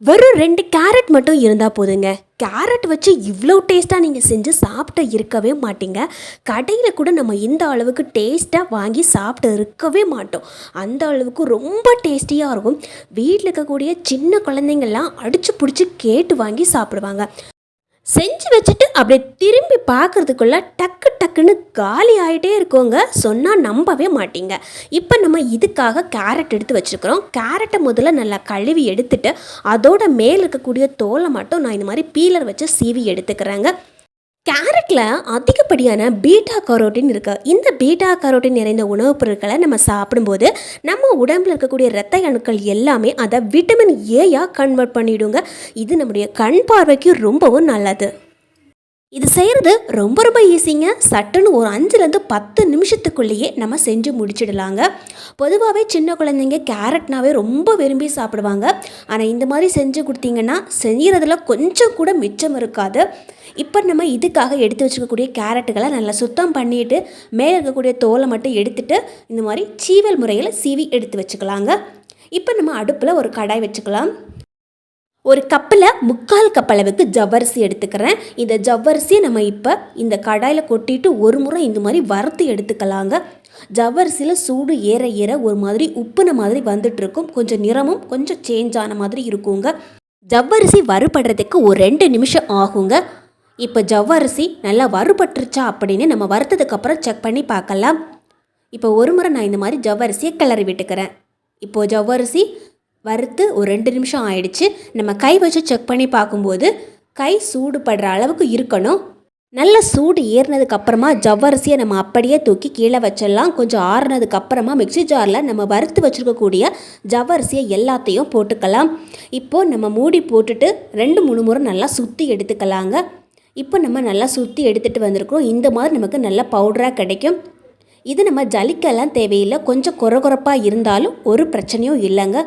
வெறும் ரெண்டு கேரட் மட்டும் இருந்தால் போதுங்க. கேரட் வச்சு இவ்வளோ டேஸ்ட்டாக நீங்கள் செஞ்சு சாப்பிட்டு இருக்கவே மாட்டீங்க. கடையில் கூட நம்ம இந்த அளவுக்கு டேஸ்ட்டாக வாங்கி சாப்பிட்டு இருக்கவே மாட்டோம். அந்த அளவுக்கு ரொம்ப டேஸ்டியாக இருக்கும். வீட்டில் இருக்கக்கூடிய சின்ன குழந்தைங்கள்லாம் அடித்து பிடிச்சி கேட்டு வாங்கி சாப்பிடுவாங்க. செஞ்சு வச்சுட்டு அப்படியே திரும்பி பார்க்கறதுக்குள்ள டக்கு டக்குன்னு காலி ஆகிட்டே இருக்கோங்க. சொன்னால் நம்பவே மாட்டீங்க. இப்போ நம்ம இதுக்காக கேரட் எடுத்து வச்சுருக்கிறோம். கேரட்டை முதல்ல நல்லா கழுவி எடுத்துட்டு அதோட மேலே இருக்கக்கூடிய தோலை மட்டும் நான் இந்த மாதிரி பீலர் வச்சு சீவி எடுத்துக்கிறேங்க. கேரட்டில் அதிகப்படியான பீட்டா கரோட்டின் இருக்குது இந்த பீட்டா கரோட்டின் நிறைந்த உணவுப் பொருட்களை நம்ம சாப்பிடும்போது நம்ம உடம்பில் இருக்கக்கூடிய இரத்த அணுக்கள் எல்லாமே அதை விட்டமின் ஏயாக கன்வெர்ட் பண்ணிவிடுங்க இது நம்முடைய கண் பார்வைக்கு ரொம்பவும் நல்லது. இது செய்கிறது ரொம்ப ரொம்ப ஈஸிங்க சட்டுன்னு ஒரு அஞ்சுலேருந்து பத்து நிமிஷத்துக்குள்ளேயே நம்ம செஞ்சு முடிச்சிடலாங்க. பொதுவாகவே சின்ன குழந்தைங்க கேரட்னாவே ரொம்ப விரும்பி சாப்பிடுவாங்க. ஆனால் இந்த மாதிரி செஞ்சு கொடுத்தீங்கன்னா செய்கிறதுல கொஞ்சம் கூட மிச்சம் இருக்காது. இப்போ நம்ம இதுக்காக எடுத்து வச்சுக்கக்கூடிய கேரட்டுகளை நல்லா சுத்தம் பண்ணிட்டு மேலே இருக்கக்கூடிய தோலை மட்டும் எடுத்துட்டு இந்த மாதிரி சீவல் முறையில் சீவி எடுத்து வச்சுக்கலாங்க. இப்போ நம்ம அடுப்பில் ஒரு கடாய் வச்சுக்கலாம். ஒரு கப்பில் முக்கால் கப் அளவுக்கு ஜவ்வரிசி எடுத்துக்கிறேன். இந்த ஜவ்வரிசியை நம்ம இப்போ இந்த கடாயில் கொட்டிட்டு ஒரு முறை இந்த மாதிரி வறுத்து எடுத்துக்கலாங்க. ஜவ்வரிசியில் சூடு ஏற ஏற ஒரு மாதிரி உப்புன மாதிரி வந்துட்டுருக்கும். கொஞ்சம் நிறமும் கொஞ்சம் சேஞ்ச் ஆன மாதிரி இருக்குங்க. ஜவ்வரிசி வறுபடுறதுக்கு ஒரு ரெண்டு நிமிஷம் ஆகுங்க. இப்போ ஜவ்வரிசி நல்லா வறுபட்டுருச்சா அப்படின்னு நம்ம வறுத்ததுக்கப்புறம் செக் பண்ணி பார்க்கலாம். இப்போ ஒரு முறை நான் இந்த மாதிரி ஜவ்வரிசியை கிளறி விட்டுக்கிறேன். இப்போது ஜவ்வரிசி வறுத்து ஒரு ரெண்டு நிமிஷம் ஆயிடுச்சு. நம்ம கை வச்சு செக் பண்ணி பார்க்கும்போது கை சூடு படுற அளவுக்கு இருக்கணும். நல்ல சூடு ஏறினதுக்கு அப்புறமா ஜவ்வரிசியை நம்ம அப்படியே தூக்கி கீழே வச்சிடலாம். கொஞ்சம் ஆறுனதுக்கு அப்புறமா மிக்ஸி ஜாரில் நம்ம வறுத்து வச்சுருக்கக்கூடிய ஜவ்வரிசியை எல்லாத்தையும் போட்டுக்கலாம். இப்போது நம்ம மூடி போட்டுட்டு ரெண்டு மூணு முறை நல்லா சுற்றி எடுத்துக்கலாங்க. இப்போ நம்ம நல்லா சுற்றி எடுத்துகிட்டு வந்திருக்கிறோம். இந்த மாதிரி நமக்கு நல்ல பவுடராக கிடைக்கும். இது நம்ம ஜலிக்கெல்லாம் தேவையில்லை. கொஞ்சம் குறகுறப்பாக இருந்தாலும் ஒரு பிரச்சனையும் இல்லைங்க.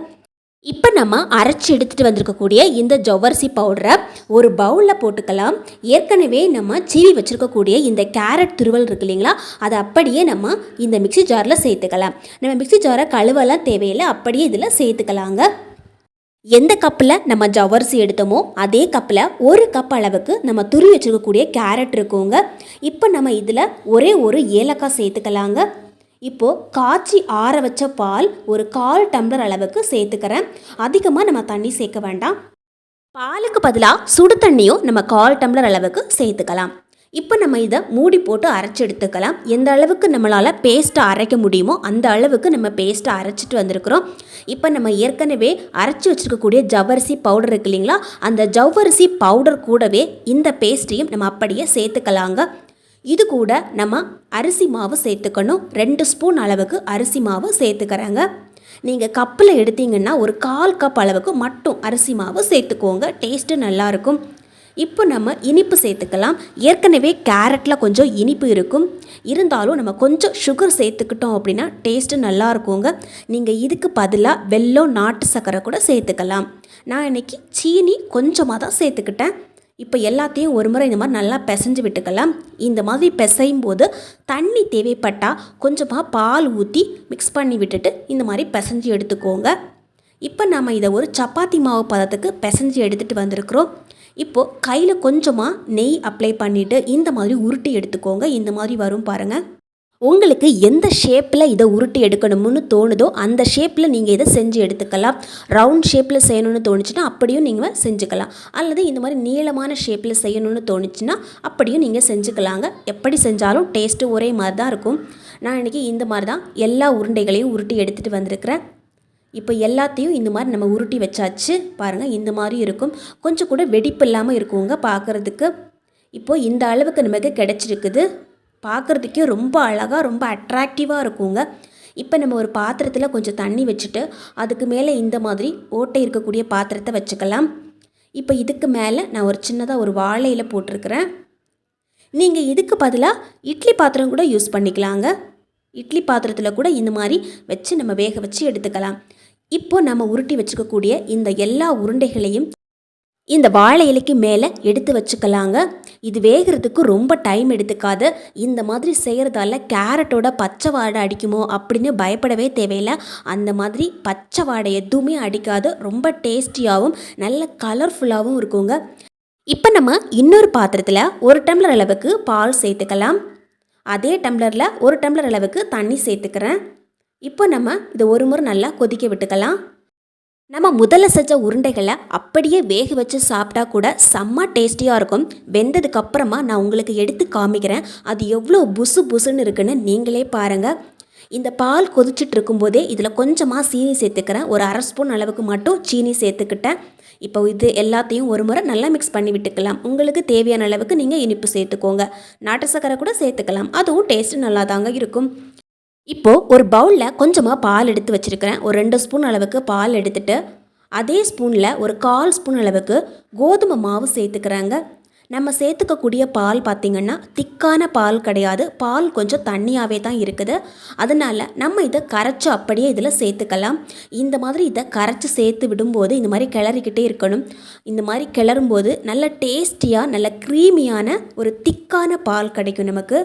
இப்போ நம்ம அரைச்சி எடுத்துகிட்டு வந்திருக்கக்கூடிய இந்த ஜவ்வரிசி பவுடரை ஒரு பவுலில் போட்டுக்கலாம். ஏற்கனவே நம்ம சீவி வச்சுருக்கக்கூடிய இந்த கேரட் துருவல் இருக்கு இல்லைங்களா? அதை அப்படியே நம்ம இந்த மிக்ஸி ஜாரில் சேர்த்துக்கலாம். நம்ம மிக்ஸி ஜாரை கழுவெல்லாம் தேவையில்லை அப்படியே இதில் சேர்த்துக்கலாங்க. எந்த கப்பில் நம்ம ஜவ்வரிசி எடுத்தோமோ அதே கப்பில் ஒரு கப் அளவுக்கு நம்ம துருவி வச்சுருக்கக்கூடிய கேரட் இருக்குங்க. இப்போ நம்ம இதில் ஒரே ஒரு ஏலக்காய் சேர்த்துக்கலாங்க. இப்போது காய்ச்சி ஆற வச்ச பால் ஒரு கால் டம்ளர் அளவுக்கு சேர்த்துக்கிறேன். அதிகமாக நம்ம தண்ணி சேர்க்க வேண்டாம். பாலுக்கு பதிலாக சுடு தண்ணியும் நம்ம கால் டம்ளர் அளவுக்கு சேர்த்துக்கலாம். இப்போ நம்ம இதை மூடி போட்டு அரைச்சி எடுத்துக்கலாம். எந்த அளவுக்கு நம்மளால் பேஸ்ட்டை அரைக்க முடியுமோ அந்த அளவுக்கு நம்ம பேஸ்ட்டை அரைச்சிட்டு வந்திருக்கிறோம். இப்போ நம்ம ஏற்கனவே அரைச்சி வச்சுருக்கக்கூடிய ஜவ்வரிசி பவுடர் இருக்கு இல்லைங்களா? அந்த ஜவ்வரிசி பவுடர் கூடவே இந்த பேஸ்ட்டையும் நம்ம அப்படியே சேர்த்துக்கலாங்க. இது கூட நம்ம அரிசி மாவு சேர்த்துக்கணும். ரெண்டு ஸ்பூன் அளவுக்கு அரிசி மாவு சேர்த்துக்கிறேங்க. நீங்கள் கப்பில் எடுத்தீங்கன்னா ஒரு கால் கப் அளவுக்கு மட்டும் அரிசி மாவு சேர்த்துக்கோங்க. டேஸ்ட்டு நல்லாயிருக்கும். இப்போ நம்ம இனிப்பு சேர்த்துக்கலாம். ஏற்கனவே கேரட்டில் கொஞ்சம் இனிப்பு இருக்கும். இருந்தாலும் நம்ம கொஞ்சம் சுகர் சேர்த்துக்கிட்டோம் அப்படின்னா டேஸ்ட்டு நல்லா இருக்குங்க நீங்கள் இதுக்கு பதிலாக வெள்ளம் நாட்டு சர்க்கரை கூட சேர்த்துக்கலாம். நான் இன்றைக்கி சீனி கொஞ்சமாக தான் சேர்த்துக்கிட்டேன். இப்போ எல்லாத்தையும் ஒரு முறை இந்த மாதிரி நல்லா பிசைஞ்சு விட்டுக்கலாம். இந்த மாதிரி பிசையும் போது தண்ணி தேவைப்பட்டால் கொஞ்சமாக பால் ஊற்றி மிக்ஸ் பண்ணி விட்டுட்டு இந்த மாதிரி பிசைஞ்சு எடுத்துக்கோங்க. இப்போ நம்ம இதை ஒரு சப்பாத்தி மாவு பதத்துக்கு பிசைஞ்சு எடுத்துகிட்டு வந்திருக்கிறோம். இப்போது கையில் கொஞ்சமாக நெய் அப்ளை பண்ணிவிட்டு இந்த மாதிரி உருட்டி எடுத்துக்கோங்க. இந்த மாதிரி வரும் பாருங்கள் உங்களுக்கு எந்த ஷேப்பில் இதை உருட்டி எடுக்கணும்னு தோணுதோ அந்த ஷேப்பில் நீங்கள் இதை செஞ்சு எடுத்துக்கலாம். ரவுண்ட் ஷேப்பில் செய்யணும்னு தோணுச்சுன்னா அப்படியும் நீங்கள் செஞ்சுக்கலாம். அல்லது இந்த மாதிரி நீளமான ஷேப்பில் செய்யணும்னு தோணுச்சுன்னா அப்படியும் நீங்கள் செஞ்சுக்கலாங்க. எப்படி செஞ்சாலும் டேஸ்ட்டு ஒரே மாதிரி தான் இருக்கும். நான் இன்றைக்கி இந்த மாதிரி தான் எல்லா உருண்டைகளையும் உருட்டி எடுத்துகிட்டு வந்திருக்கிறேன். இப்போ எல்லாத்தையும் இந்த மாதிரி நம்ம உருட்டி வச்சாச்சு. பாருங்கள் இந்த மாதிரி இருக்கும். கொஞ்சம் கூட வெடிப்பு இல்லாமல் இருக்குங்க பார்க்குறதுக்கு இப்போது இந்த அளவுக்கு நமக்கு கிடச்சிருக்குது. பார்க்குறதுக்கே ரொம்ப அழகாக ரொம்ப அட்ராக்டிவாக இருக்குங்க. இப்போ நம்ம ஒரு பாத்திரத்தில் கொஞ்சம் தண்ணி வச்சுட்டு அதுக்கு மேலே இந்த மாதிரி ஓட்டை இருக்கக்கூடிய பாத்திரத்தை வச்சுக்கலாம். இப்போ இதுக்கு மேலே நான் ஒரு சின்னதாக ஒரு வாழையில் போட்டிருக்கிறேன். நீங்கள் இதுக்கு பதிலாக இட்லி பாத்திரம் கூட யூஸ் பண்ணிக்கலாங்க. இட்லி பாத்திரத்தில் கூட இந்த மாதிரி வச்சு நம்ம வேக வச்சு எடுத்துக்கலாம். இப்போ நம்ம உருட்டி வச்சுக்கக்கூடிய இந்த எல்லா உருண்டைகளையும் இந்த வாழை இலைக்கு மேலே எடுத்து வச்சுக்கலாங்க. இது வேகிறதுக்கு ரொம்ப டைம் எடுத்துக்காது. இந்த மாதிரி செய்கிறதால கேரட்டோட பச்சை வாடை அடிக்குமோ அப்படின்னு பயப்படவே தேவையில்லை. அந்த மாதிரி பச்சை வாடை எதுவுமே அடிக்காது. ரொம்ப டேஸ்டியாகவும் நல்ல கலர்ஃபுல்லாகவும் இருக்குங்க. இப்போ நம்ம இன்னொரு பாத்திரத்தில் ஒரு டம்ளர் அளவுக்கு பால் சேர்த்துக்கலாம். அதே டம்ளரில் ஒரு டம்ளர் அளவுக்கு தண்ணி சேர்த்துக்கிறேன். இப்போ நம்ம இதை ஒரு முறை நல்லா கொதிக்க விட்டுக்கலாம். நம்ம முதல்ல செஞ்ச உருண்டைகளை அப்படியே வேக வச்சு சாப்பிட்டா கூட செம்ம டேஸ்டியாக இருக்கும். வெந்ததுக்கு அப்புறமா நான் உங்களுக்கு எடுத்து காமிக்கிறேன். அது எவ்வளோ புசு புசுன்னு இருக்குன்னு நீங்களே பாருங்கள் இந்த பால் கொதிச்சுட்டு இருக்கும்போதே இதில் கொஞ்சமாக சீனி சேர்த்துக்கிறேன். ஒரு அரை ஸ்பூன் அளவுக்கு மட்டும் சீனி சேர்த்துக்கிட்டேன். இப்போ இது எல்லாத்தையும் ஒரு முறை நல்லா மிக்ஸ் பண்ணி விட்டுக்கலாம். உங்களுக்கு தேவையான அளவுக்கு நீங்கள் இனிப்பு சேர்த்துக்கோங்க. நாட்டு சக்கரை கூட சேர்த்துக்கலாம். அதுவும் டேஸ்ட்டு நல்லா தாங்க இருக்கும். இப்போது ஒரு பவுலில் கொஞ்சமாக பால் எடுத்து வச்சுருக்கிறேன். ஒரு ரெண்டு ஸ்பூன் அளவுக்கு பால் எடுத்துட்டு அதே ஸ்பூனில் ஒரு கால் ஸ்பூன் அளவுக்கு கோதுமை மாவு சேர்த்துக்கிறாங்க. நம்ம சேர்த்துக்கக்கூடிய பால் பார்த்திங்கன்னா திக்கான பால் கிடையாது. பால் கொஞ்சம் தண்ணியாகவே தான் இருக்குது. அதனால் நம்ம இதை கரைச்சி அப்படியே இதில் சேர்த்துக்கலாம். இந்த மாதிரி இதை கரைச்சி சேர்த்து விடும்போது இந்த மாதிரி கிளறிக்கிட்டே இருக்கணும். இந்த மாதிரி கிளறும்போது நல்ல டேஸ்டியாக நல்ல க்ரீமியான ஒரு திக்கான பால் கிடைக்கும் நமக்கு.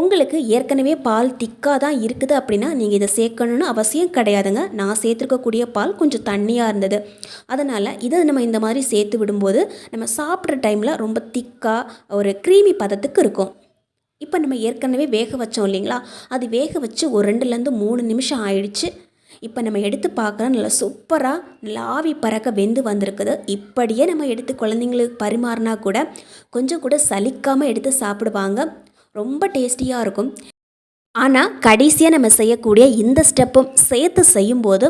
உங்களுக்கு ஏற்கனவே பால் திக்காக தான் இருக்குது அப்படின்னா நீங்கள் இதை சேர்க்கணும்னு அவசியம் கிடையாதுங்க. நான் சேர்த்துருக்கக்கூடிய பால் கொஞ்சம் தண்ணியாக இருந்தது. அதனால் இதை நம்ம இந்த மாதிரி சேர்த்து விடும்போது நம்ம சாப்பிட்ற டைமில் ரொம்ப திக்காக ஒரு க்ரீமி பதத்துக்கு இருக்கும். இப்போ நம்ம ஏற்கனவே வேக வச்சோம் இல்லைங்களா? அது வேக வச்சு ஒரு ரெண்டுலேருந்து மூணு நிமிஷம் ஆயிடுச்சு. இப்போ நம்ம எடுத்து பார்க்குறோம் நல்லா சூப்பராக நல்லா ஆவி பறக்க வெந்து வந்திருக்குது. இப்படியே நம்ம எடுத்து குழந்தைங்களுக்கு பரிமாறினா கூட கொஞ்சம் கூட சலிக்காமல் எடுத்து சாப்பிடுவாங்க. ரொம்ப டேஸ்டியாக இருக்கும். ஆனால் கடைசியாக நம்ம செய்யக்கூடிய இந்த ஸ்டெப்பும் சேர்த்து செய்யும்போது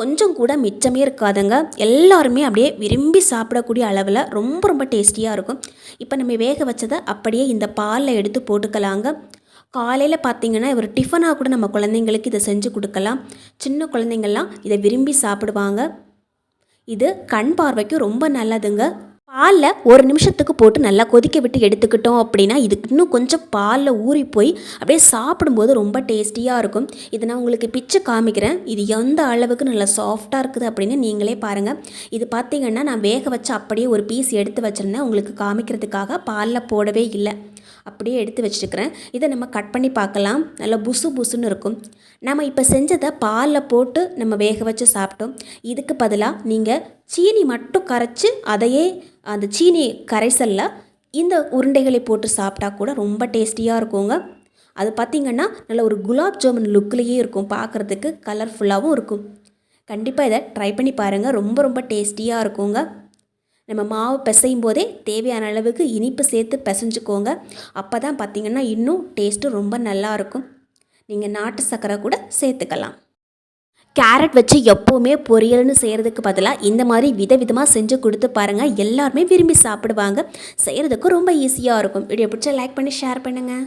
கொஞ்சம் கூட மிச்சமே இருக்காதுங்க. எல்லாருமே அப்படியே விரும்பி சாப்பிடக்கூடிய அளவில் ரொம்ப ரொம்ப டேஸ்டியாக இருக்கும். இப்போ நம்ம வேக வச்சதை அப்படியே இந்த பாலில் எடுத்து போட்டுக்கலாங்க. காலையில் பார்த்தீங்கன்னா ஒரு டிஃபனாக கூட நம்ம குழந்தைங்களுக்கு இதை செஞ்சு கொடுக்கலாம். சின்ன குழந்தைங்கள்லாம் இதை விரும்பி சாப்பிடுவாங்க. இது கண் பார்வைக்கு ரொம்ப நல்லதுங்க. பாலில் ஒரு நிமிஷத்துக்கு போட்டு நல்லா கொதிக்க விட்டு எடுத்துக்கிட்டோம் அப்படின்னா இதுக்கு இன்னும் கொஞ்சம் பாலில் ஊறி போய் அப்படியே சாப்பிடும்போது ரொம்ப டேஸ்டியாக இருக்கும். இதை நான் உங்களுக்கு பிச்சு காமிக்கிறேன். இது எந்த அளவுக்கு நல்லா சாஃப்டாக இருக்குது அப்படின்னு நீங்களே பாருங்கள் இது பார்த்திங்கன்னா நான் வேக வச்சு அப்படியே ஒரு பீஸ் எடுத்து வச்சுருந்தேன். உங்களுக்கு காமிக்கிறதுக்காக பாலில் போடவே இல்லை. அப்படியே எடுத்து வச்சுருக்கிறேன். இதை நம்ம கட் பண்ணி பார்க்கலாம். நல்லா புசு புசுன்னு இருக்கும். நம்ம இப்போ செஞ்சதை பாலில் போட்டு நம்ம வேக வச்சு சாப்பிட்டோம். இதுக்கு பதிலாக நீங்கள் சீனி மட்டும் கரைச்சி அதையே அந்த சீனி கரைசலில் இந்த உருண்டைகளை போட்டு சாப்பிட்டா கூட ரொம்ப டேஸ்டியாக இருக்குங்க. அது பார்த்திங்கன்னா நல்ல ஒரு குலாப் ஜாமுன் லுக்லேயே இருக்கும். பார்க்குறதுக்கு கலர்ஃபுல்லாகவும் இருக்கும். கண்டிப்பாக இதை ட்ரை பண்ணி பாருங்கள் ரொம்ப ரொம்ப டேஸ்டியாக இருக்குங்க. நம்ம மாவு பிசையும் போதே தேவையான அளவுக்கு இனிப்பு சேர்த்து பிசைஞ்சுக்கோங்க. அப்போ தான் பார்த்திங்கன்னா இன்னும் டேஸ்ட்டு ரொம்ப நல்லாயிருக்கும் நீங்கள் நாட்டு சர்க்கரை கூட சேர்த்துக்கலாம். கேரட் வச்சு எப்போவுமே பொரியல்னு செய்கிறதுக்கு பதிலாக இந்த மாதிரி விதவிதமாக செஞ்சு கொடுத்து பாருங்கள் எல்லாருமே விரும்பி சாப்பிடுவாங்க. செய்கிறதுக்கு ரொம்ப ஈஸியாக இருக்கும். வீடியோ பிடிச்சா லைக் பண்ணி ஷேர் பண்ணுங்கள்